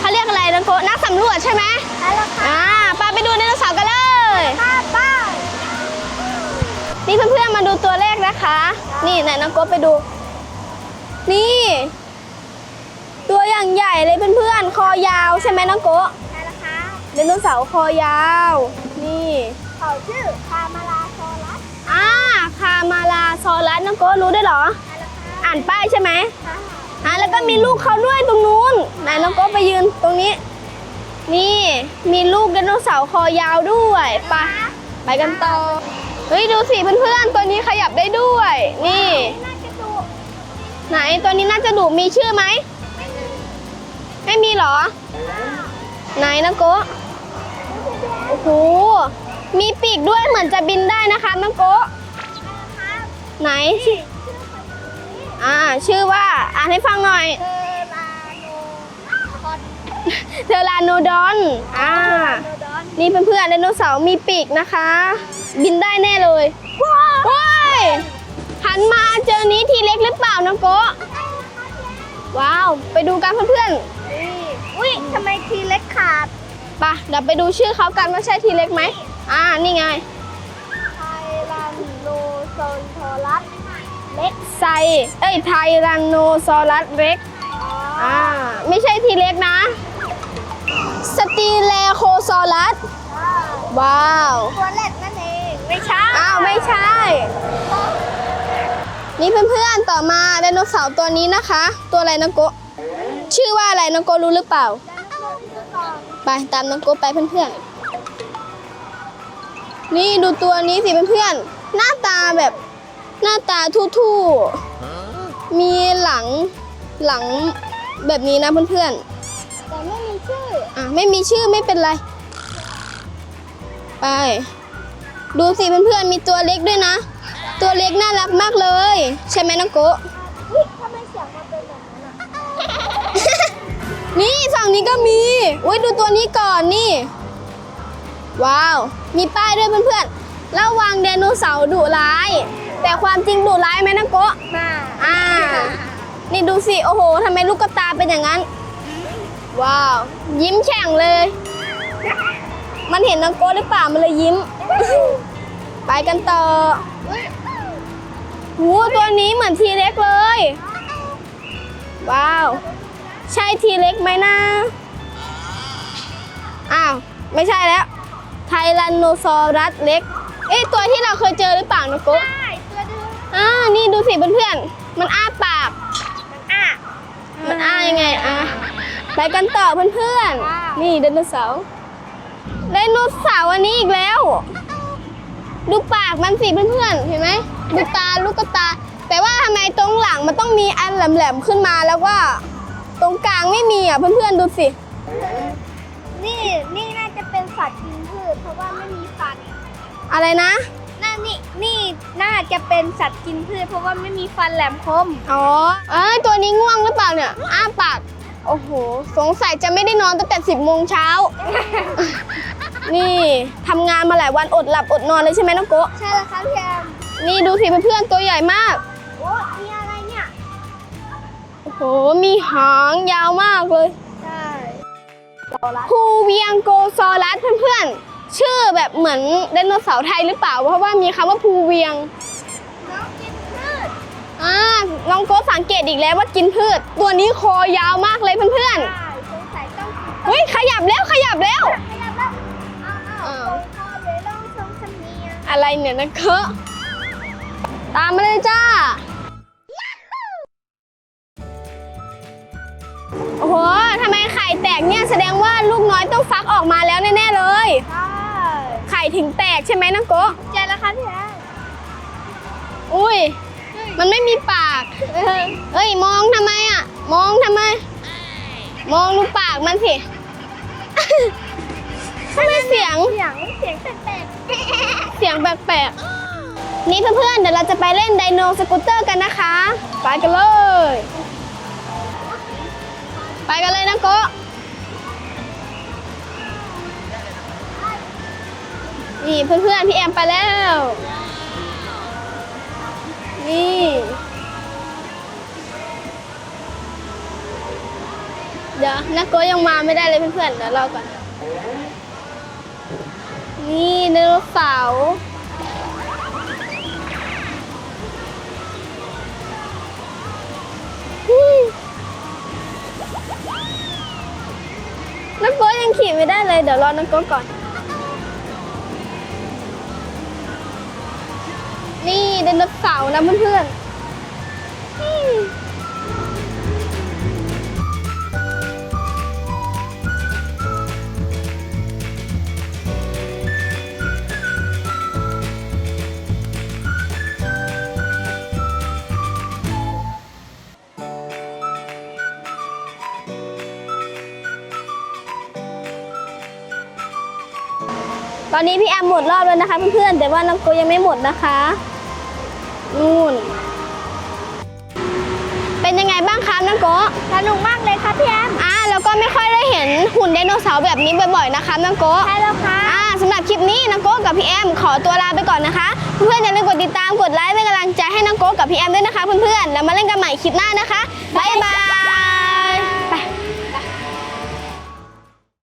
เขาเรียกอะไรน้โกนักสำรวจใช่ไหมใช่แล้วค่ะ อ่าปาไปดูไดโนเสาร์กันเลย ป้าป้านี่เพื่อนๆมาดูตัวเลขนะคะ นี่ไหนน้องโกไปดู นี่ ตัวอย่างใหญ่เลยเพื่อนๆ คอยาวใช่ไหมน้องโกใช่แล้วค่ะไดโนเสาร์คอยาว นี่ เขาชื่อคามาลาโซลัสอ่าคามาลาซอรัสน้องโกรู้ได้เหรอ ใช่แล้วค่ะอ่านป้ายใช่ไหม อะแล้วก็มีลูกเขาด้วยตรงนู้น ไหนน้องโก็ไปยืนตรงนี้ นี่มีลูกไดโนเสาร์คอยาวด้วยไปไปกันต่อเฮ้ยดูสิเพื่อนๆตัวนี้ขยับได้ด้วย นี่ ไหนตัวนี้น่าจะดุมีชื่อไหมไม่มีหรอ ไหนนะโกโอ้โหมีปีกด้วยเหมือนจะบินได้นะคะน้องโกไหนช ออ่า ชื่อว่า อ่านให้ฟังหน่อย เทอราโนคอนเทอราโนดอน อ่า โนดอนนี่เพื่อนๆไดโนเสาร์มีปีกนะคะ บินได้แน่เลยว้ายหันมาเจอนี้ทีเล็กหรือเปล่าน้องโกะว้าว ไปดูกันเพื่อนนี่อุ้ยทำไมทีเล็กขาด ๆไปะเดี๋ยวไปดูชื่อเขากันว่าใช่ทีเล็กไหมอ่า นี่ไง เล็กไซเอ้ยไทรันโนซอรัสเร็กอ่าไม่ใช่ทีเล็กนะ สตีเลโคซอรัส ว้าว ตัวเล็กนั่นเอง ไม่ใช่ อ้าว ไม่ใช่ นี่เพื่อนๆ ต่อมาไดโนเสาร์ตัวนี้นะคะ ตัวอะไรนะโกะชื่อว่าอะไรนะโกะรู้หรือเปล่า ไปตามน้องโกะไปเพื่อนๆ นี่ดูตัวนี้สิเพื่อนๆ หน้าตาแบบ หน้าตาทู่ๆ มีหลังหลังแบบนี้นะเพื่อนแต่ไม่มีชื่อ ๆอะไม่มีชื่อไม่เป็นไร ไป ดูสิเพื่อนๆมีตัวเล็กด้วยนะ ตัวเล็กน่ารักมากเลย ใช่ไหมน้องโกะ อุ้ยทำไมเสียงมันเป็นแบบนั้นอะนี่ฝั่งนี้ก็มี อุ้ยดูตัวนี้ก่อนนี่ ว้าว มีป้ายด้วยเพื่อนๆระวังไดโนเสาร์ดุร้าย แต่ความจริงดุร้ายไหมนะโกะมาอ่า นี่ดูสิ โอ้โหทำไมลูกกระตาเป็นอย่างนั้น ว้าว ยิ้มแฉ่งเลย มันเห็นน้องโกะหรือเปล่ามันเลยยิ้ม ไปกันต่อหูตัวนี้เหมือนทีเล็กเลย ว้าว ใช่ทีเล็กไหมนะ อ้าว ไม่ใช่แล้ว ไทรันโนซอรัสเล็ก เอ๊ะ ตัวที่เราเคยเจอหรือเปล่านะโกะใช่ตัวเดิม อ่านี่ดูสิเพื่อนๆ มันอ้าปาก มันอะมันอ้ายังไงอะไปกันต่อเพื่อนว้าวๆนี่ไดโนเสาร์ไดโนเสาร์อันนี้อีกแล้ว ดูปากมันสิเพื่อนๆ เห็นไหมดูตาลูกกระตา แต่ว่าทำไมตรงหลังมันต้องมีอันแหลมๆขึ้นมาแล้วก็ตรงกลางไม่มีอะเพื่อนๆ ดูสิ นี่นี่น่าจะเป็นสัตว์กินพืชเพราะว่าไม่มีฟัน อะไรนะ น่านี่นี่น่าจะเป็นสัตว์กินพืชเพราะว่าไม่มีฟันแหลมคม อ๋อเอ้ยตัวนี้ง่วงหรือเปล่าเนี่ย อ้าปาก โอ้โห สงสัยจะไม่ได้นอนตั้งแต่สิบโมงเช้า นี่ทำงานมาหลายวันอดหลับอดนอนเลยใช่ไหมน้องโกะใช่แล้วครับพี่แอมนี่ดูสิเพื่อนๆตัวใหญ่มาก โอ้มีอะไรเนี่ย โอ้โห มีหางยาวมากเลย ใช่ภูเวียงโกซอรัสเพื่อนๆ ชื่อแบบเหมือนไดโนเสาร์ไทยหรือเปล่า เพราะว่ามีคำว่าภูเวียงน้องกินพืชอ่าน้องโกสังเกตอีกแล้วว่ากินพืช ตัวนี้คอยาวมากเลยเพื่อนใช่สงสัยต้องกินๆเฮ้ยขยับแล้วขยับแล้วขยับแล้วเอาเอาอ้าวโอ้โหเลยลองทรงสำเนียงอะไรเนี่ยนะเคอะตามมาเลยจ้า โอ้โหทำไมไข่แตกเนี่ยแสดงว่าลูกน้อยต้องฟักออกมาแล้วแน่ ๆ เลย ใช่ไข่ถึงแตกใช่ไหมน้องโกะเจอแล้วครับพี่แอมอุ้ย มันไม่มีปาก เอ้ย มองทำไมอะ มองทำไม มองดูปากมันสิทำไมเสียง เสียงเสียงแปลกเสียงแปลกๆ นี่เพื่อนๆ เดี๋ยวเราจะไปเล่นไดโนสกูตเตอร์กันนะคะ ไปกันเลย ไปกันเลยนะโกะ นี่เพื่อนๆพี่แอมไปแล้ว นี่เดี๋ยวนักโกยังมาไม่ได้เลยเพื่อนๆเดี๋ยวรอก่อน นี่ไดโนเสาร์นักโกยังขี่ไม่ได้เลยเดี๋ยวรอนักโก้ก่อน นี่ไดโนเสาร์นะเพื่อนๆ ตอนนี้พี่แอมหมดรอบแล้วนะคะเพื่อนๆ แต่ว่าน้องโกยังไม่หมดนะคะ นู่น เป็นยังไงบ้างคะน้องโกสนุกมากเลยครับพี่แอม อ่าแล้วก็ไม่ค่อยได้เห็นหุ่นไดโนเสาร์แบบนี้บ่อยๆนะคะน้องโกใช่แล้วค่ะ อ่าสำหรับคลิปนี้น้องโก้กับพี่แอมขอตัวลาไปก่อนนะคะ เพื่อนๆอย่าลืมกดติดตามกดไลค์เป็นกำลังใจให้น้องโก้กับพี่แอมด้วยนะคะเพื่อนๆ แล้วมาเล่นกันใหม่คลิปหน้านะคะ บ๊ายบาย